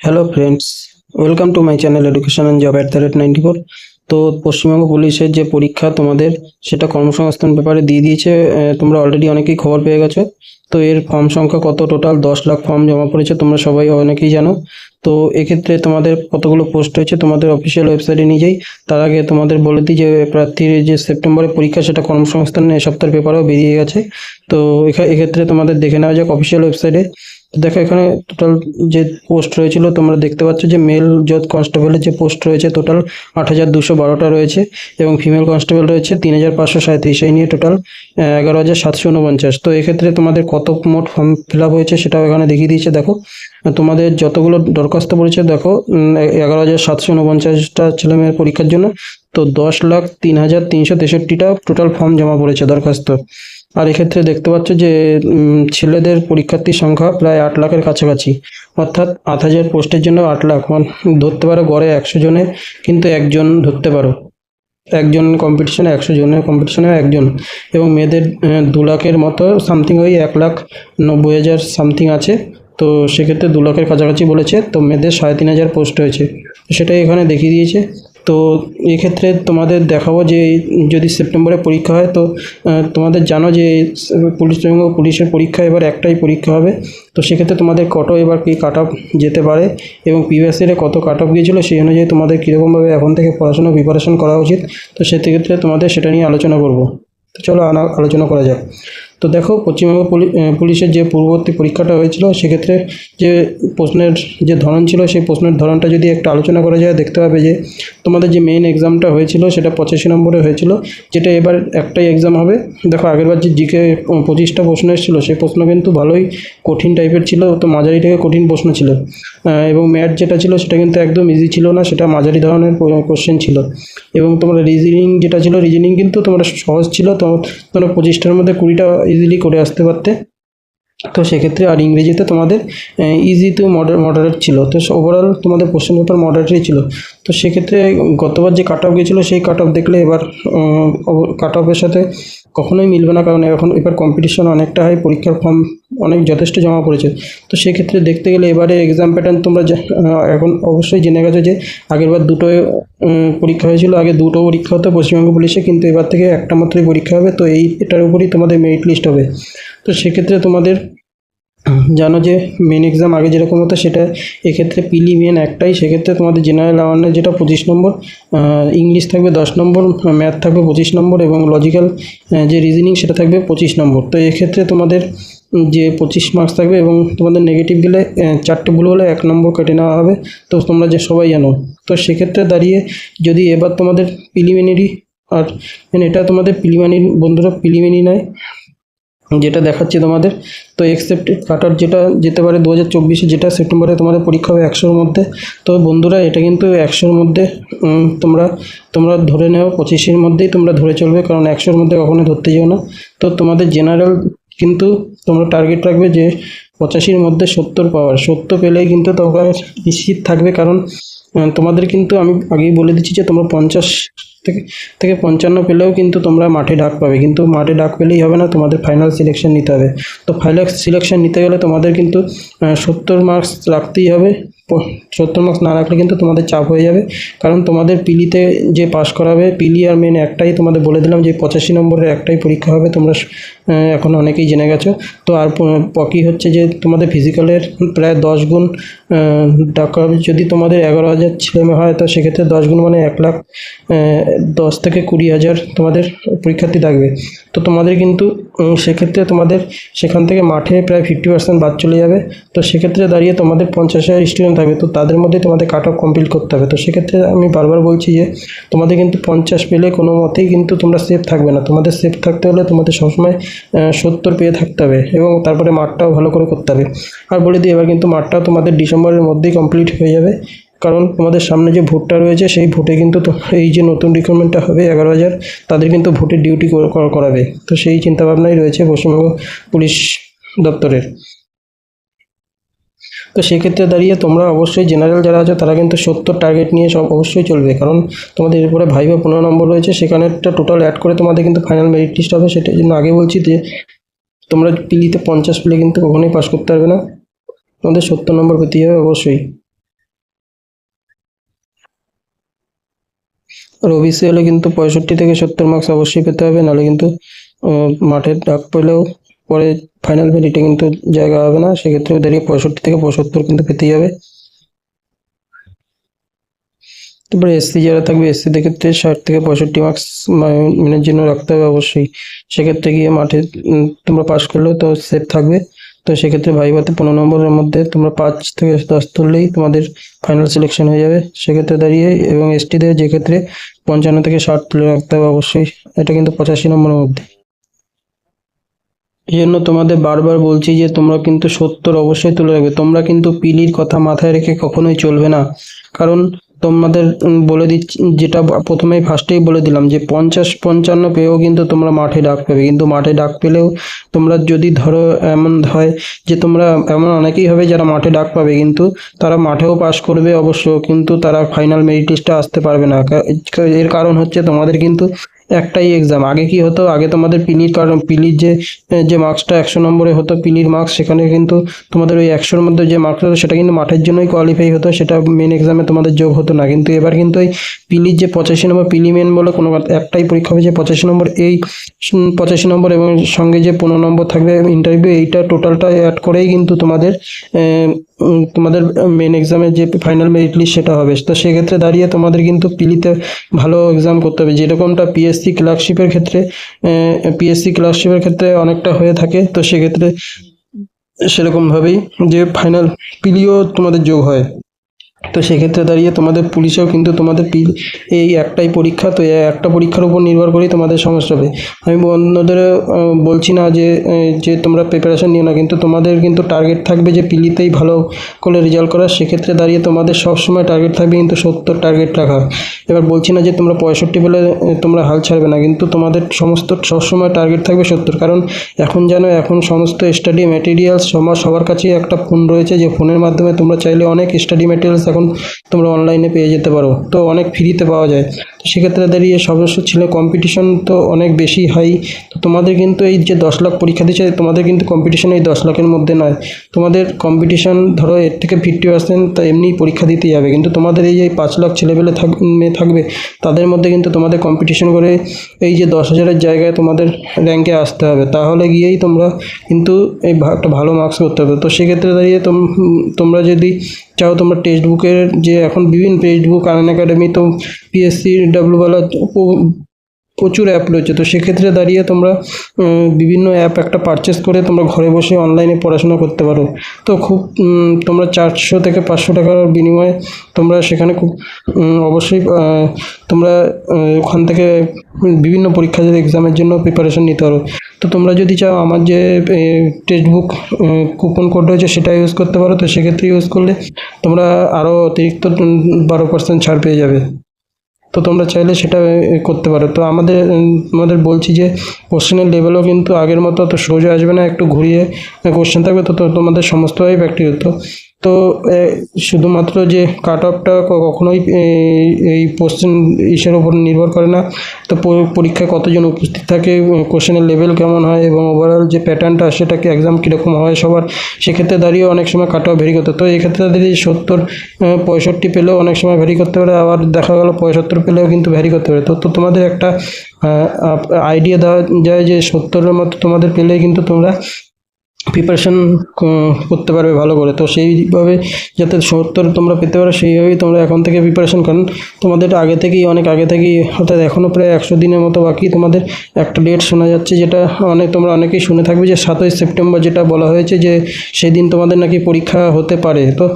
Hello friends welcome to my channel education and job at the rate ninety four তো পশ্চিমবঙ্গ পুলিশের যে পরীক্ষা তোমাদের, সেটা কর্মসংস্থান ব্যাপারে দিয়ে দিয়েছে তোমরা অলরেডি অনেকেই খবর পেয়ে গেছো। তো এর ফর্ম সংখ্যা কত টোটাল দশ লাখ ফর্ম জমা পড়েছে, তোমরা সবাই অনেকেই জানো। তো এক্ষেত্রে তোমাদের কতগুলো পোস্ট হয়েছে তোমাদের অফিসিয়াল ওয়েবসাইটে নিজেই তার আগে তোমাদের বলে দিই যে, প্রার্থীর যে সেপ্টেম্বরে পরীক্ষা, সেটা কর্মসংস্থান সপ্তাহের পেপারেও বেরিয়ে গেছে। তো এক্ষেত্রে তোমাদের দেখে নেওয়া যাক অফিসিয়াল ওয়েবসাইটে দেখো, এখানে টোটাল যে পোস্ট রয়েছিল, তোমরা দেখতে পাচ্ছ যে মেল জজ কনস্টেবলের যে পোস্ট রয়েছে টোটাল আট হাজার দুশো বারোটা রয়েছে এবং ফিমেল কনস্টেবল রয়েছে তিন হাজার পাঁচশো সাঁত্রিশ এই নিয়ে টোটাল এগারো হাজার সাতশো উনপঞ্চাশ। তো এক্ষেত্রে তোমাদের কত মোট ফর্ম ফিল আপ হয়েছে সেটাও এখানে দেখিয়ে দিয়েছে। দেখো, তোমাদের যতগুলো দরখাস্ত পড়েছে, দেখো এগারো হাজার সাতশো উনপঞ্চাশটা ছেলেমেয়ের পরীক্ষার জন্য। তো দশ লাখ তিন হাজার তিনশো তেষট্টিটা টোটাল ফর্ম জমা পড়েছে দরখাস্ত। আর এক্ষেত্রে দেখতে পাচ্ছ যে ছেলেদের পরীক্ষার্থীর সংখ্যা প্রায় আট লাখের কাছাকাছি। অর্থাৎ আট হাজার পোস্টের জন্য আট লাখ। ধরতে পারো গড়ে একশো জনে, কিন্তু একজন ধরতে পারো। একজন কম্পিটিশনে একশো জনের কম্পিটিশনে একজন। এবং মেয়েদের দু লাখের মতো সামথিং ওই এক লাখ নব্বই হাজার সামথিং আছে। তো সেক্ষেত্রে দু লাখের কাছাকাছি বলেছে। তো মেয়েদের সাড়ে তিন হাজার পোস্ট হয়েছে। সেটাই এখানে দেখিয়ে দিয়েছে। তো এক্ষেত্রে তোমাদের দেখাবো যে যদি সেপ্টেম্বরে পরীক্ষা হয়, তো তোমাদের জানো যে পুলিশ পুলিশের পরীক্ষা এবার একটাই পরীক্ষা হবে। তো সেক্ষেত্রে তোমাদের কত এবার কি কাট অফ যেতে পারে এবং প্রিভিয়াস কত কাট অফ গিয়েছিল সেই অনুযায়ী তোমাদের কীরকমভাবে এখন থেকে পড়াশোনা প্রিপারেশন করা উচিত। তো সেক্ষেত্রে তোমাদের সেটা নিয়ে আলোচনা করব। তো চলো আলোচনা করা যাক। তো দেখো, পশ্চিমবঙ্গ পুলি- পুলিশের যে পূর্ববর্তী পরীক্ষাটা হয়েছিল, সেক্ষেত্রে যে প্রশ্নের যে ধরন ছিল, সেই প্রশ্নের ধরনটা যদি একটু আলোচনা করা যায়, দেখতে পাবে যে তোমাদের যে মেইন এক্সামটা হয়েছিল, সেটা পঁচাশি নম্বরে হয়েছিল, যেটা এবার একটাই এক্সাম হবে। দেখো, আগেরবার যে জিকে পঁচিশটা প্রশ্ন এসেছিল, সেই প্রশ্ন কিন্তু ভালোই কঠিন টাইপের ছিল, তো মাঝারি থেকে কঠিন প্রশ্ন ছিল। এবং ম্যাথ যেটা ছিল, সেটা কিন্তু একদম ইজি ছিল না, সেটা মাঝারি ধরনের কোশ্চেন ছিল। এবং তোমরা রিজনিং যেটা ছিল রিজনিং কিন্তু তোমরা সহজ ছিল, তো তোমরা পঁচিশটার মধ্যে কুড়িটা ইজিলি করে আসতে পারতে। তো সেক্ষেত্রে আর ইংরেজিতে তোমাদের ইজি টু মডার মডারেট ছিল। তো ওভারঅল তোমাদের কোশ্চেন পেপার মডারেটই ছিল। তো সেক্ষেত্রে গতবার যে কাট অফ গেছিল সেই কাট অফ দেখলে এবার কাট অফের সাথে কখনোই মিলবে না। কারণ এখন এবার কম্পিটিশন অনেকটা হয়, পরীক্ষার ফর্ম অনেক যথেষ্ট জমা পড়েছে। তো সেক্ষেত্রে দেখতে গেলে এবারে এক্সাম প্যাটার্ন তোমরা এখন অবশ্যই জেনে গেছো যে আগেরবার দুটো পরীক্ষা হয়েছিল, আগে দুটো পরীক্ষা হতো পশ্চিমবঙ্গ পুলিশে, কিন্তু এবার থেকে একটা মাত্রই পরীক্ষা হবে, তো এই এটার উপরই তোমাদের মেরিট লিস্ট হবে। তো সেক্ষেত্রে তোমাদের, জানো যে মেন এক্সাম আগে যেরকম হতো সেটা, এক্ষেত্রে পিলি মেন একটাই, সেক্ষেত্রে তোমাদের জেনারেল অ্যাওয়ারনেস যেটা পঁচিশ নম্বর ইংলিশ থাকবে দশ নম্বর ম্যাথ থাকবে পঁচিশ নম্বর এবং লজিক্যাল যে রিজনিং সেটা থাকবে পঁচিশ নম্বর। তো এক্ষেত্রে তোমাদের যে পঁচিশ মার্কস থাকবে এবং তোমাদের নেগেটিভ গেলে চারটে ভুল হলে এক নম্বর কেটে নেওয়া হবে। তো তোমরা যে সবাই জানো। তো সেক্ষেত্রে দাঁড়িয়ে যদি এবার তোমাদের প্রিলিমিনারি আর মানে এটা তোমাদের প্রিলিমিনারি বন্ধুরা প্রিলিমিনারি নয়, যেটা দেখাচ্ছে তোমাদের। তো এক্সেপ্টেড কাটার যেটা যেতে পারে দু হাজার চব্বিশে, যেটা সেপ্টেম্বরে তোমাদের পরীক্ষা হবে একশোর মধ্যে। তো বন্ধুরা, এটা কিন্তু একশোর মধ্যে তোমরা তোমরা ধরে নেও, পঁচিশের মধ্যেই তোমরা ধরে চলবে, কারণ একশোর মধ্যে কখনো ধরতে যেও না। তো তোমাদের জেনারেল কিন্তু তোমরা টার্গেট রাখবে যে পঁচাশির মধ্যে সত্তর পাওয়ার। সত্তর পেলেই কিন্তু তোমরা নিশ্চিত থাকবে কারণ তোমাদের কিন্তু আমি আগেই বলে দিচ্ছি যে তোমরা পঞ্চাশ থেকে থেকে পঞ্চান্ন পেলেও কিন্তু তোমরা মাঠে ডাক পাবে। কিন্তু মাঠে ডাক পেলেই হবে না, তোমাদের ফাইনাল সিলেকশন নিতে হবে। তো ফাইনাল সিলেকশন নিতে গেলে তোমাদের কিন্তু সত্তর মার্কস রাখতেই হবে। সত্তর মার্কস না রাখলে কিন্তু তোমাদের চাপ হয়ে যাবে। কারণ তোমাদের পিলিতে যে পাস করাবে, পিলি আর মেন একটাই তোমাদের বলে দিলাম যে পঁচাশি নম্বরের একটাই পরীক্ষা হবে, তোমরা এখন অনেকেই জেনে গেছো। তো আর পকি হচ্ছে যে তোমাদের ফিজিক্যালের প্রায় দশ গুণ টাকা যদি তোমাদের এগারো হাজার ছেলে মেয়ে হয়, তো সেক্ষেত্রে দশ গুণ মানে এক লাখ দশ থেকে কুড়ি হাজার তোমাদের পরীক্ষার্থী থাকবে। তো তোমাদের কিন্তু সেক্ষেত্রে তোমাদের সেখান থেকে মাঠে প্রায় ফিফটি পার্সেন্ট বাদ চলে যাবে। তো সেক্ষেত্রে দাঁড়িয়ে তোমাদের পঞ্চাশ হাজার স্টুডেন্ট থাকবে তো তাদের মধ্যে তোমাদের কাট অফ কমপ্লিট করতে হবে। তো সেক্ষেত্রে আমি বারবার বলছি যে, তোমাদের কিন্তু পঞ্চাশ পেলে কোনো মতেই কিন্তু তোমরা সেফ থাকবে না। তোমাদের সেফ থাকতে হলে তোমাদের সবসময় সত্তর পেয়ে থাকতে হবে এবং তারপরে মাঠটাও ভালো করে করতে হবে। আর বলে দিই, এবার কিন্তু মাঠটাও তোমাদের ডিসেম্বরের মধ্যেই কমপ্লিট হয়ে যাবে। কারণ তোমাদের সামনে যে ভোটটা রয়েছে, সেই ভোটে কিন্তু এই যে নতুন রিক্রুটমেন্টটা হবে এগারো হাজার, তাদের কিন্তু ভোটের ডিউটি করাবে। তো সেই চিন্তাভাবনাই রয়েছে পশ্চিমবঙ্গ পুলিশ দপ্তরের। তো সেক্ষেত্রে দাঁড়িয়ে তোমরা অবশ্যই জেনারেল যারা আছো, তারা কিন্তু সত্তর টার্গেট নিয়ে সব অবশ্যই চলবে। কারণ তোমাদের এরপরে ভাইবা পনেরো নম্বর রয়েছে, সেখানেরটা টোটাল অ্যাড করে তোমাদের কিন্তু ফাইনাল মেরিট লিস্ট হবে। সেটার জন্য আগে বলছি যে, তোমরা পিলিতে পঞ্চাশ পেলে কিন্তু কখনোই পাস করতে পারবে না। তোমাদের সত্তর নম্বর পেতেই হবে অবশ্যই। রবিসি হলে কিন্তু পঁয়ষট্টি থেকে সত্তর মার্কস অবশ্যই পেতে হবে, নাহলে কিন্তু মাঠের ডাক পেলেও পরে ফাইনাল মেরিটে কিন্তু জায়গা হবে না, সেক্ষেত্রে ওদেরকে পঁয়ষট্টি থেকে পঁচাত্তর কিন্তু পেতেই হবে। তারপরে এসসি যারা থাকবে এসসিদের ক্ষেত্রে ষাট থেকে পঁয়ষট্টি মার্কস মিনের জন্য রাখতে হবে অবশ্যই। সেক্ষেত্রে গিয়ে মাঠে তোমরা পাস করলেও তো সেফ থাকবে। তো সেক্ষেত্রে ভাইভাতে পনেরো নম্বরের মধ্যে তোমরা পাঁচ থেকে দশ তুললেই তোমাদের ফাইনাল সিলেকশন হয়ে যাবে। সেক্ষেত্রে দাঁড়িয়ে এবং এসটিদের যে ক্ষেত্রে পঞ্চান্ন থেকে ষাট তুলে রাখতে হবে অবশ্যই। এটা কিন্তু পঁচাশি নম্বরের মধ্যে। এই জন্য তোমাদের বারবার বলছি যে তোমরা কিন্তু সত্তর অবশ্যই তুলে রাখবে। তোমরা কিন্তু পিলির কথা মাথায় রেখে কখনোই চলবে না। কারণ তোমাদের বলে দিচ্ছি, যেটা প্রথমেই ফার্স্টেই বলে দিলাম যে পঞ্চাশ, পঞ্চান্ন পেয়েও কিন্তু তোমরা মাঠে ডাক পাবে। কিন্তু মাঠে ডাক পেলেও তোমরা যদি ধরো এমন হয় যে তোমরা, এমন অনেকেই হবে যারা মাঠে ডাক পাবে, কিন্তু তারা মাঠেও পাশ করবে অবশ্য, কিন্তু তারা ফাইনাল মেরিট লিস্টে আসতে পারবে না। এর কারণ হচ্ছে তোমাদের কিন্তু একটাই এক্সাম আগে কি হতো? আগে তোমাদের পিলির কারণ পিলির যে যে মার্কসটা একশো নম্বরে হতো পিলির মার্কস সেখানে কিন্তু তোমাদের ওই একশোর মধ্যে যে মার্কস হতো, সেটা কিন্তু মাঠের জন্যই কোয়ালিফাই হতো, সেটা মেন এক্সামে তোমাদের যোগ হতো না। কিন্তু এবার কিন্তু ওই পিলির যে পঁচাশি নম্বর পিলি মেন বলে কোনো একটাই পরীক্ষা হবে যে পঁচাশি নম্বর এই পঁচাশি নম্বর এবং সঙ্গে যে পনেরো নম্বর থাকবে ইন্টারভিউ এইটা টোটালটা অ্যাড করেই কিন্তু তোমাদের তোমাদের মেন এক্সামের যে ফাইনাল মেরিট লিস্ট সেটা হবে। তো সেক্ষেত্রে দাঁড়িয়ে তোমাদের কিন্তু পিলিতে ভালো এক্সাম করতে হবে। যেরকমটা পিএসসি ক্লার্কশিপের ক্ষেত্রে পিএসসি ক্লার্কশিপের ক্ষেত্রে অনেকটা হয়ে থাকে। তো সেক্ষেত্রে সেরকমভাবেই যে ফাইনাল পিলিও তোমাদের যোগ হয়। তো সেক্ষেত্রে দাঁড়িয়ে তোমাদের পুলিশেও কিন্তু তোমাদের এই একটাই পরীক্ষা, তো একটা পরীক্ষার উপর নির্ভর করেই তোমাদের সমস্যা হবে। আমি অন্যদের বলছি না যে যে তোমরা প্রিপারেশন নিও না, কিন্তু তোমাদের কিন্তু টার্গেট থাকবে যে পিলিতেই ভালো করে রেজাল্ট করার। সেক্ষেত্রে দাঁড়িয়ে তোমাদের সবসময় টার্গেট থাকবে কিন্তু সত্তর টার্গেট রাখা। এবার বলছি না যে তোমরা পঁয়ষট্টি পেলে তোমরা হাল ছাড়বে না, কিন্তু তোমাদের সমস্ত, সবসময় টার্গেট থাকবে সত্তর। কারণ এখন জানো এখন সমস্ত স্টাডি ম্যাটেরিয়ালস সবার সবার কাছেই একটা ফোন রয়েছে, যে ফোনের মাধ্যমে তোমরা চাইলে অনেক স্টাডি ম্যাটেরিয়ালস এখন তোমরা অনলাইনে পেয়ে যেতে পারো। তো অনেক ফ্রিতে পাওয়া যায়। সেক্ষেত্রে দাঁড়িয়ে সদস্য ছিল কম্পিটিশন তো অনেক বেশি হাই তো তোমাদের কিন্তু এই যে দশ লাখ পরীক্ষা দিচ্ছে, তোমাদের কিন্তু কম্পিটিশন এই দশ লাখের মধ্যে নয়। তোমাদের কম্পিটিশন ধরো এর থেকে ফিফটি পার্সেন্ট তো এমনি পরীক্ষা দিতে যাবে কিন্তু তোমাদের এই যে পাঁচ লাখ ছেলেপেলে থাক, মেয়ে থাকবে, তাদের মধ্যে কিন্তু তোমাদের কম্পিটিশন করে এই যে দশ হাজারের জায়গায় তোমাদের র্যাঙ্কে আসতে হবে। তাহলে গিয়েই তোমরা কিন্তু এই একটা ভালো মার্কস করতে হবে। তো সেক্ষেত্রে দাঁড়িয়ে তোম- তোমরা যদি চাও তোমরা টেক্সট বুকের যে এখন বিভিন্ন টেক্সট বুক আনন্দ একাডেমি তো পিএসসি ডাব্লিউওয়ালা প্রচুর অ্যাপ রয়েছে। তো সেক্ষেত্রে দাঁড়িয়ে তোমরা বিভিন্ন অ্যাপ একটা পারচেস করে তোমরা ঘরে বসে অনলাইনে পড়াশোনা করতে পারো। তো খুব তোমরা চারশো থেকে পাঁচশো টাকার বিনিময়ে তোমরা সেখানে খুব অবশ্যই তোমরা ওখান থেকে বিভিন্ন পরীক্ষা এক্সামের জন্য প্রিপারেশন নিতে পারো। তো তোমরা যদি চাও আমার যে টেক্সট বুক কুপন কোড রয়েছে সেটা ইউজ করতে পারো। তো সেক্ষেত্রে ইউজ করলে তোমরা আরও অতিরিক্ত বারো পার্সেন্ট ছাড় পেয়ে যাবে। তো তোমরা চাইলে সেটা করতে পারো। তো আমাদের তোমাদের বলছি যে, কোশ্চেনের লেভেলও কিন্তু আগের মতো অত সোজা আসবে না, একটু ঘুরিয়ে কোশ্চেন থাকবে, তো তোমাদের সমস্তভাবেই প্র্যাকটিস হতো তো শুধুমাত্র যে কাট অফটা কখনোই এই কোশ্চেন ইসের ওপর নির্ভর করে না তো পরীক্ষায় কতজন উপস্থিত থাকে কোশ্চেনের লেভেল কেমন হয় এবং ওভারঅল যে প্যাটার্নটা সেটাকে এক্সাম কীরকম হয় সবার, সেক্ষেত্রে দাঁড়িয়ে অনেক সময় কাট অফ ভেরি করতে। তো এক্ষেত্রে দাঁড়িয়ে সত্তর পঁয়ষট্টি পেলেও অনেক সময় ভ্যারি করতে পারে, আবার দেখা গেল পঁয়সত্তর পেলেও কিন্তু ভ্যারি করতে পারে তো তো তোমাদের একটা আইডিয়া দেওয়া যায় যে সত্তরের মতো তোমাদের পেলেই কিন্তু তোমরা প্রিপারেশন করতে পারবে ভালো করে। তো সেইভাবে যাতে সত্তর তোমরা পেতে পারো, সেইভাবেই তোমরা এখন থেকে প্রিপারেশন কারণ তোমাদের আগে থেকেই, অনেক আগে থেকেই, অর্থাৎ এখনও প্রায় একশো দিনের মতো বাকি। তোমাদের একটা ডেট শোনা যাচ্ছে যেটা অনেক, তোমরা অনেকেই শুনে থাকবে যে সাতই সেপ্টেম্বর যেটা বলা হয়েছে যে সেই দিন তোমাদের নাকি পরীক্ষা হতে পারে। তো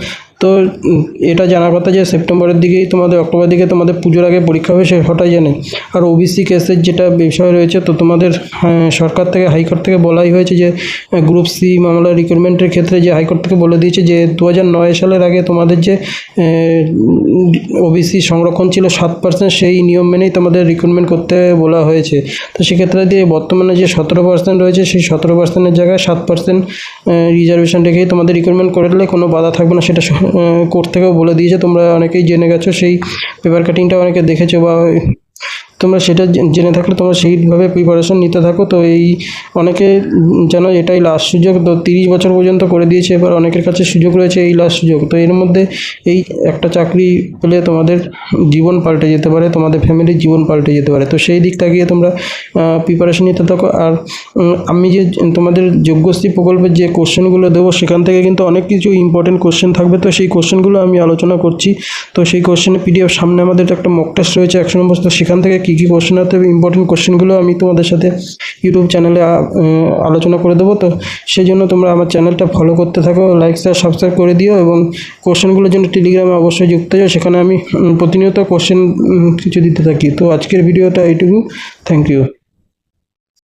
তো এটা জানার কথা যে সেপ্টেম্বরের দিকেই তোমাদের অক্টোবর দিকে তোমাদের পুজোর আগে পরীক্ষা হবে সে হঠাৎ জানে। আর ওবিসি কেসের যেটা বিষয় রয়েছে তো তোমাদের হ্যাঁ, সরকার থেকে হাইকোর্ট থেকে বলাই হয়েছে যে গ্রুপ সি মামলা রিক্রুটমেন্টের ক্ষেত্রে যে হাইকোর্ট থেকে বলে দিয়েছে যে দু সালের আগে তোমাদের যে ওবিসি সংরক্ষণ ছিল সাত পার্সেন্ট সেই নিয়ম মেনেই তোমাদের রিক্রুটমেন্ট করতে বলা হয়েছে। তো সেক্ষেত্রে দিয়ে বর্তমানে যে সতেরো পার্সেন্ট রয়েছে সেই সতেরো পার্সেন্টের জায়গায় সাত পার্সেন্ট রিজার্ভেশন রেখেই তোমাদের রিক্রুটমেন্ট করলে কোনো বাধা থাকবে না সেটা কোর্ট থেকেও বলে দিয়েছে। তোমরা অনেকেই জেনে গেছো সেই পেপার কাটিংটা অনেকে দেখেছ বা তোমরা সেটা জেনে থাকলে তোমরা সেইভাবে প্রিপারেশন নিতে থাকো। তো এই অনেকে যেন এটাই লাস্ট সুযোগ, তো তিরিশ বছর পর্যন্ত করে দিয়েছে, এবার অনেকের কাছে সুযোগ রয়েছে এই লাস্ট সুযোগ। তো এর মধ্যে এই একটা চাকরি পেলে তোমাদের জীবন পাল্টে যেতে পারে, তোমাদের ফ্যামিলির জীবন পাল্টে যেতে পারে। তো সেই দিক তাকিয়ে তোমরা প্রিপারেশন নিতে থাকো। আর আমি যে তোমাদের যোগ্যশ্রী প্রকল্পের যে কোশ্চেনগুলো দেবো, সেখান থেকে কিন্তু অনেক কিছু ইম্পর্টেন্ট কোশ্চেন থাকবে। তো সেই কোশ্চেনগুলো আমি আলোচনা করছি। তো সেই কোশ্চেনের পিডিএফ সামনে আমাদের একটা মক টেস্ট রয়েছে, একশো নম্বর। তো সেখান থেকে কী কী কোশ্চেন হবে ইম্পর্টেন্ট কোশ্চেনগুলো আমি তোমাদের সাথে ইউটিউব চ্যানেলে আলোচনা করে দেবো। তো সেই জন্য তোমরা আমার চ্যানেলটা ফলো করতে থাকো লাইক শেয়ার সাবস্ক্রাইব করে দিও এবং কোশ্চেনগুলোর জন্য টেলিগ্রামে অবশ্যই যুক্ত যাও সেখানে আমি প্রতিনিয়ত কোশ্চেন কিছু দিতে থাকি। তো আজকের ভিডিওটা এইটুকু। Thank you